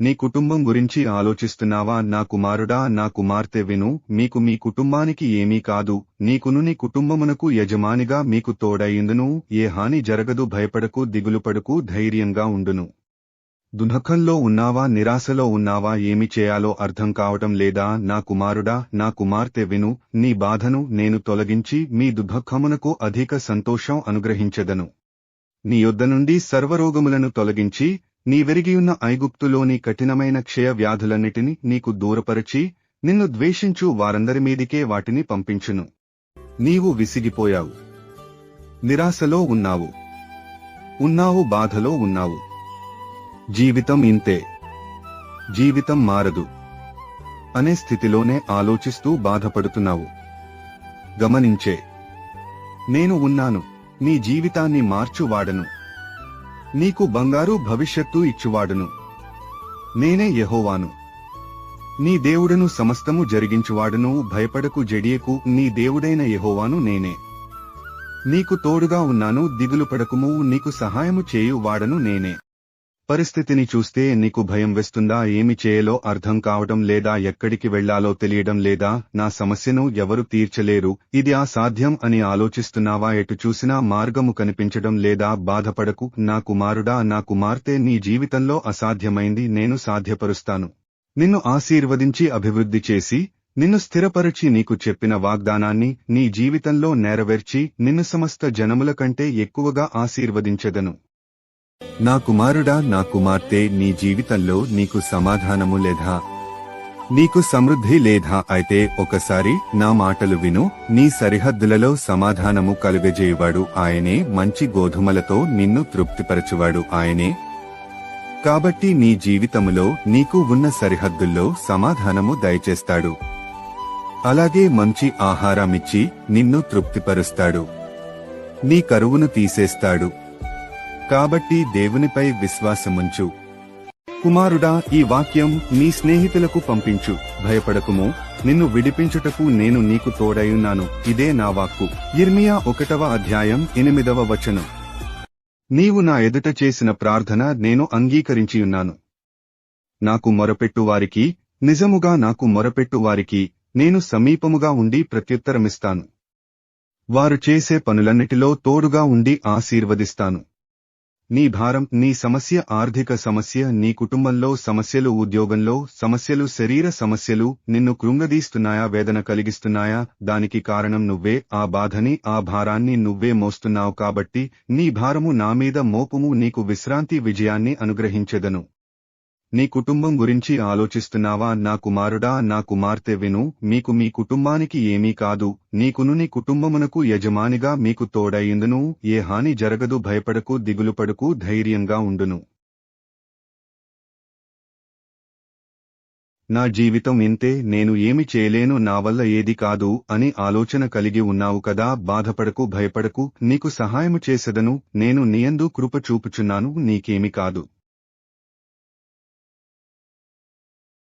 నీ కుటుంబం గురించి ఆలోచిస్తున్నావా? నా కుమారుడా నా కుమార్తె విను మీకు మీ కుటుంబానికి ఏమీ కాదు. నీకును నీ కుటుంబమునకు యజమానిగా మీకు తోడయిందును. ఏ హాని జరగదు భయపడకు దిగులుపడకు ధైర్యంగా ఉండును. దుఃఖంలో ఉన్నావా? నిరాశలో ఉన్నావా? ఏమి చేయాలో అర్థం కావటం లేదా? నా కుమారుడా నా కుమార్తె విను నీ బాధను నేను తొలగించి మీ దుఃఖమునకు అధిక సంతోషం అనుగ్రహించెదను. నీ యొద్ద నుండి సర్వరోగములను తొలగించి నీ వెరిగియున్న ఐగుప్తులోని కఠినమైన క్షయ వ్యాధులన్నిటిని నీకు దూరపరచి నిన్ను ద్వేషించు వారందరి మీదికే వాటిని పంపించును. నీవు విసిగిపోయావు. నిరాశలో ఉన్నావు. ఉన్నావు బాధలో ఉన్నావు. జీవితం ఇంతే. జీవితం మారదు. అనే స్థితిలోనే ఆలోచిస్తూ బాధపడుతున్నావు. గమనించే. నేను ఉన్నాను. నీ జీవితాన్ని మార్చువాడను. నీకు బంగారు భవిష్యత్తు ఇచ్చువాడును. నేనే యహోవాను. నీ దేవుడను సమస్తము జరిగించువాడును భయపడకు జడియకు నీ దేవుడైన యహోవాను నేనే. నీకు తోడుగా ఉన్నాను దిగులు పడకుము నీకు సహాయము చేయు వాడను నేనే. పరిస్థితిని చూస్తే నీకు భయం వేస్తుందా? ఏమి చేయాలో అర్థం కావటం లేదా? ఎక్కడికి వెళ్ళాలో తెలియడం లేదా? నా సమస్యను ఎవరు తీర్చలేరు. ఇది అసాధ్యం అని ఆలోచిస్తున్నావా? ఎటు చూసినా మార్గము కనిపించడం లేదా? బాధపడకు. నా కుమారుడా నా కుమార్తె నీ జీవితంలో అసాధ్యమైంది. నేను సాధ్యపరుస్తాను. నిన్ను ఆశీర్వదించి అభివృద్ధి చేసి నిన్ను స్థిరపరచి నీకు చెప్పిన వాగ్దానాన్ని నీ జీవితంలో నెరవేర్చి నిన్ను సమస్త జనముల కంటే ఎక్కువగా ఆశీర్వదించెదను. నా కుమారుడా నా కుమార్తె నీ జీవితంలో నీకు సమాధానము లేదా? నీకు సమృద్ధి లేదా? అయితే ఒకసారి నా మాటలు విను. నీ సరిహద్దులలో సమాధానము కలుగజేయువాడు ఆయనే మంచి గోధుమలతో నిన్ను తృప్తిపరచువాడు ఆయనే. కాబట్టి నీ జీవితములో నీకు ఉన్న సరిహద్దుల్లో సమాధానము దయచేస్తాడు. అలాగే మంచి ఆహారమిచ్చి నిన్ను తృప్తిపరుస్తాడు. నీ కరువును తీసేస్తాడు. కాబట్టి దేవునిపై విశ్వాసముంచు. కుమారుడా ఈ వాక్యం నీ స్నేహితులకు పంపించు. భయపడకుము నిన్ను విడిపించుటకు నేను నీకు తోడయున్నాను. ఇదే నా వాక్కు. ఇర్మియా ఒకటవ అధ్యాయం ఎనిమిదవ వచనం. నీవు నా ఎదుట చేసిన ప్రార్థన నేను అంగీకరించియున్నాను. నాకు మొరపెట్టు వారికి నిజముగా నాకు మొరపెట్టు వారికి నేను సమీపముగా ఉండి ప్రత్యుత్తరమిస్తాను. వారు చేసే పనులన్నిటిలో తోడుగా ఉండి ఆశీర్వదిస్తాను. నీ భారం నీ సమస్య ఆర్థిక సమస్య నీ కుటుంబంలో సమస్యలు ఉద్యోగంలో సమస్యలు శరీర సమస్యలు నిన్ను కృంగదీస్తున్నాయా వేదన కలిగిస్తున్నాయా? దానికి కారణం నువ్వే ఆ బాధని ఆ భారాన్ని నువ్వే మోస్తున్నావు కాబట్టి నీ భారము నా మీద మోపుము నీకు విశ్రాంతి విజయాన్ని అనుగ్రహించెదను. నీ కుటుంబం గురించి ఆలోచిస్తున్నావా? నా కుమారుడా నా కుమార్తె విను మీకు మీ కుటుంబానికి ఏమీ కాదు. నీకును నీ కుటుంబమునకు యజమానిగా మీకు తోడయిందును ఏ హాని జరగదు భయపడకు దిగులుపడకు ధైర్యంగా ఉండును. నా జీవితం ఇంతే నేను ఏమి చేయలేను నా వల్ల ఏది కాదు అని ఆలోచన కలిగి ఉన్నావు కదా. బాధపడకు భయపడకు నీకు సహాయము చేసెదను. నేను నీయందు కృప చూపుచున్నాను నీకేమి కాదు.